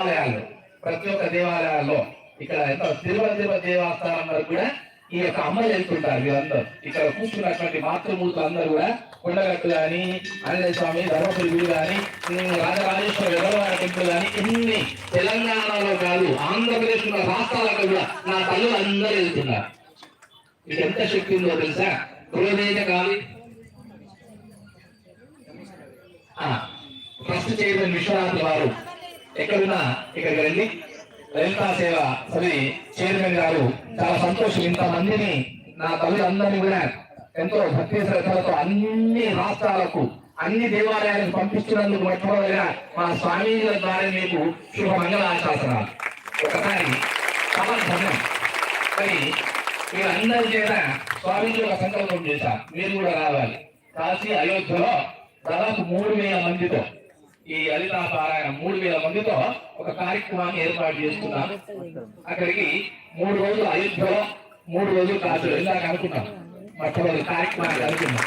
దేవాలయాలు. ప్రతి ఒక్క దేవాలయాల్లో ఇక్కడ ఎంత తిరుమల తిరుపతి దేవస్థానం వరకు కూడా ఈ యొక్క అమ్మలు వెళ్తుంటారు వీళ్ళందరూ. ఇక్కడ కూర్చున్నటువంటి మాతృమూర్తులు అందరూ కూడా కొండగట్టు గాని ఆంజనేయ స్వామి ధర్మపురి గుడి గాని రాజరాజేశ్వర వెదలవాడ టెంపుల్ గాని ఇన్ని తెలంగాణలో కాదు ఆంధ్రప్రదేశ్ ఉన్న రాష్ట్రాలకు కూడా నా తల్లు అందరూ వెళ్తున్నారు. ఇది ఎంత శక్తి ఉందో తెలుసా? హృదయ కాదు ట్రస్ట్ చైర్మన్ విశ్వనాథ్ వారు ఎక్కడున్నా ఇక్కడికి రండి. లలితా సేవ సభి చైర్మన్ గారు చాలా సంతోషం. ఇంత మందిని నా తల్లులందరినీ కూడా ఎంతో భక్తి శ్రద్ధలతో అన్ని రాష్ట్రాలకు అన్ని దేవాలయాలకు పంపిస్తున్నందుకు మొట్టమొదటిగా మా స్వామీజీల ద్వారా మీకు శుభ మంగళ ఆశాసనాలు ఒకసారి చాలా ధన్యం. మరి మీరందరి చేత స్వామీజీ ఒక సంకల్పం చేశారు. మీరు కూడా రావాలి. కాశీ అయోధ్యలో దాదాపు మూడు వేల మందితో ఈ లలితా పారాయణ మూడు వేల మందితో ఒక కార్యక్రమాన్ని ఏర్పాటు చేసుకున్నాం. అక్కడికి మూడు రోజులు అయోధ్యలో మూడు రోజులు కాదు ఇందాక అనుకున్నాం మొట్టమొదటి కార్యక్రమాన్ని అనుకున్నాం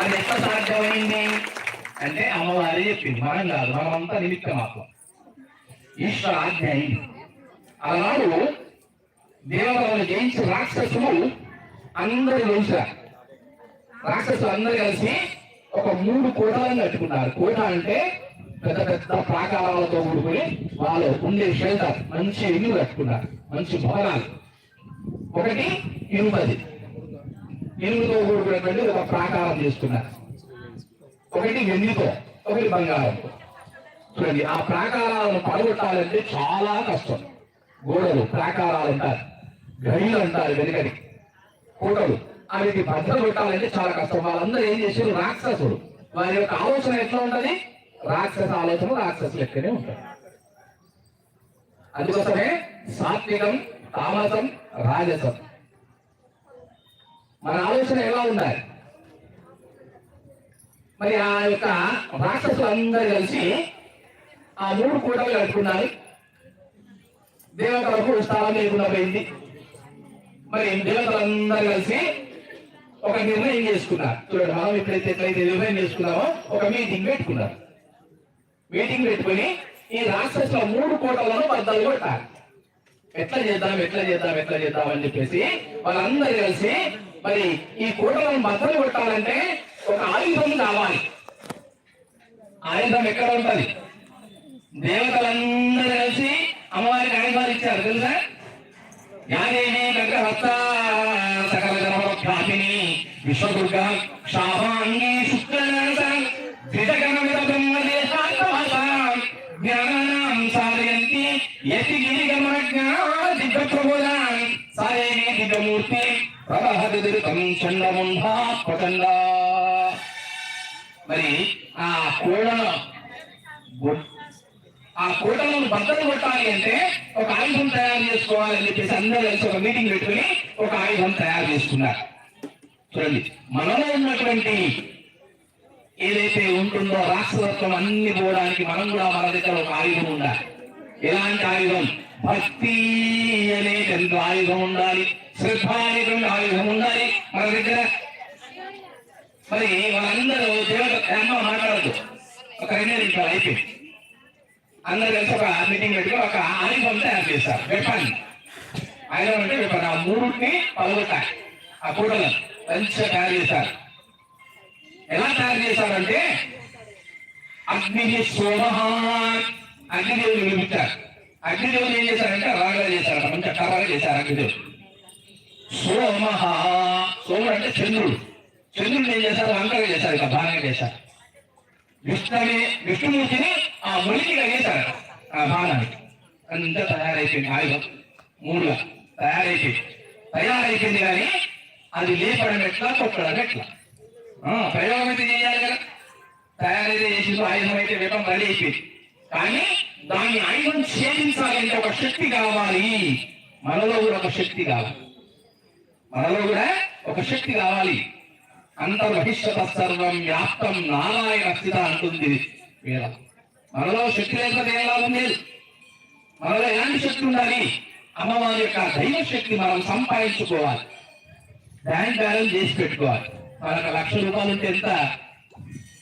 అది ఎట్లా సాధ్యమైంది? అంటే అమ్మవారి చెప్పింది. మనం కాదు మనమంతా నిమిత్త మాత్రం ఈశ్వర ఆజ్ఞ అయింది ఆనాడు దేవతలను జయించి రాక్షసులు అందరూ గెలిచారు రాక్షసులు అందరూ కలిసి ఒక మూడు కోటలను కట్టుకున్నారు కోట అంటే పెద్ద పెద్ద ప్రాకారాలతో కూడుకుని వాళ్ళు ఉండే షెల్టర్ మంచి ఇల్లు కట్టుకున్నారు మంచి భవనాలు. ఒకటి ఇనుపది. ఇనుముతో కూడుకున్నటువంటి ఒక ప్రాకారం చేసుకున్నారు ఒకటి వెండితో ఒకటి బంగారంతో. చూడండి ఆ ప్రాకారాలను పడగొట్టాలంటే చాలా కష్టం. గోడలు ప్రాకారాలు అంటారు. గైలు అంటారు వెనుకటి. కోటలు. అనేది భద్ర కొట్టాలంటే చాలా కష్టం. వాళ్ళందరూ ఏం చేశారు? రాక్షసుడు వారి యొక్క ఆలోచన ఎట్లా ఉంటది? రాక్షస ఆలోచన రాక్షస లెక్కనే ఉంటుంది. అందుకోసమే సాత్వికం తామసం రాజసం. మన ఆలోచన ఎలా ఉండాలి? మరి ఆ యొక్క రాక్షసులు అందరూ కలిసి ఆ మూడు కూటలు కట్టుకున్నారు దేవతలకు స్థలం లేకుండా పోయింది. మరి దేవతలందరూ కలిసి ఒక నిర్ణయం చేసుకున్నారు. చూడండి మనం ఎప్పుడైతే ఎట్లయితే నిర్ణయం చేసుకున్నామో ఒక మీటింగ్ పెట్టుకున్నారు. మీటింగ్ పెట్టుకుని ఈ రాక్షసుల మూడు కోటలను బద్దలు కొట్టాలి ఎట్లా చేద్దాం ఎట్లా చేద్దాం ఎట్లా చేద్దాం అని చెప్పేసి వాళ్ళందరూ కలిసి మరి ఈ కోటలను బద్దలు కొట్టాలంటే ఒక ఆయుధం కావాలి. ఆయుధం ఎక్కడ ఉంటది? దేవతలందరూ కలిసి అమ్మవారికి ఆయుధాలు ఇచ్చారు తెలుసా? యాదేవి గర్గహస్త విశ్వదుర్గా శాభాంగి శుక్లనాథ ద్విజగణమిత బ్రహ్మదేశాంతమాత జ్ఞానాం సారయంతి యతి గిరిగమజ్ఞా దివ్యప్రబోధాన్ సాయేనే దివ్యమూర్తి ప్రవహతి దురితం చండముండా ప్రచండ. మరి ఆ కోడ ఆ కోటలను భద్రత కొట్టాలి అంటే ఒక ఆయుధం తయారు చేసుకోవాలని చెప్పేసి అందరూ కలిసి ఒక మీటింగ్ పెట్టుకుని ఒక ఆయుధం తయారు చేసుకున్నారు. చూడండి మనలో ఉన్నటువంటి ఏదైతే ఉంటుందో రాష్ట్రత్వం అన్ని పోవడానికి మనం కూడా మన దగ్గర ఒక ఆయుధం ఉండాలి. ఎలాంటి ఆయుధం? భక్తి అనేటువంటి ఆయుధం ఉండాలి. శ్రద్ధ అనేటువంటి ఆయుధం ఉండాలి. మన దగ్గర మరి వాళ్ళందరూ దేవత అమ్మ మాట్లాడదు ఒక రెండే నిమిషాలు అయిపోయింది. అందరు కలిసి ఒక మీటింగ్ పెట్టుకుని ఒక ఆయుధం తయారు చేస్తారు. వెపన్. ఆయుధం అంటే వెపన్. ఆ మూడుని పలుగుతాయి ఆ కూడలను మంచిగా తయారు చేశారు ఎలా తయారు చేశారంటే అగ్ని సోమ అగ్నిదేవుని పిలిపించారు. అగ్నిదేవుని ఏం చేశారంటే రాగా చేశారు. మంచి కర్రగా చేశారు అగ్నిదేవుడు. సోమ సోముడు అంటే చంద్రుడు. చంద్రుడిని ఏం చేశారు? వంకరగా చేశారు ఇక బాగా చేశారు. విష్ణుని విష్ణుమూర్తిని ఆ మునికిగా చేశారు ఆ బాణానికి అంతా తయారైపోయింది. ఆయుధం. మూడుగా. తయారైపోయింది. తయారైపోయింది కానీ అది లేపడం ఎట్లా కొట్టడం ఎట్లా ప్రయోగం అయితే చేయాలి కదా. తయారైతే చేసిందో ఆయుధం అయితే వేపం రెడీ అయిపోయింది. కానీ దాన్ని ఆయుధం ఛేదించాలంటే ఒక శక్తి కావాలి. మనలో కూడా ఒక శక్తి కావాలి. మనలో కూడా ఒక శక్తి కావాలి. అంతర్బహిష్యత సర్వం వ్యాప్తం నారాయణ స్థిత అంటుంది వేదం. మనలో శక్తి లేకపోతే ఏం లాభం లేదు. మనలో ఎలాంటి శక్తి ఉండాలి? అమ్మవారి యొక్క దైవ శక్తి మనం సంపాదించుకోవాలి. బ్యాంక్ బ్యాలెన్స్ చేసి పెట్టుకోవాలి. మనకు లక్ష రూపాయలు ఉంటే ఎంత?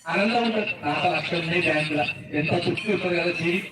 ఆనందం ఉంటుంది నాకు లక్ష ఉంది బ్యాంకులో. ఎంత తృప్తి ఉంటుంది కదా జీ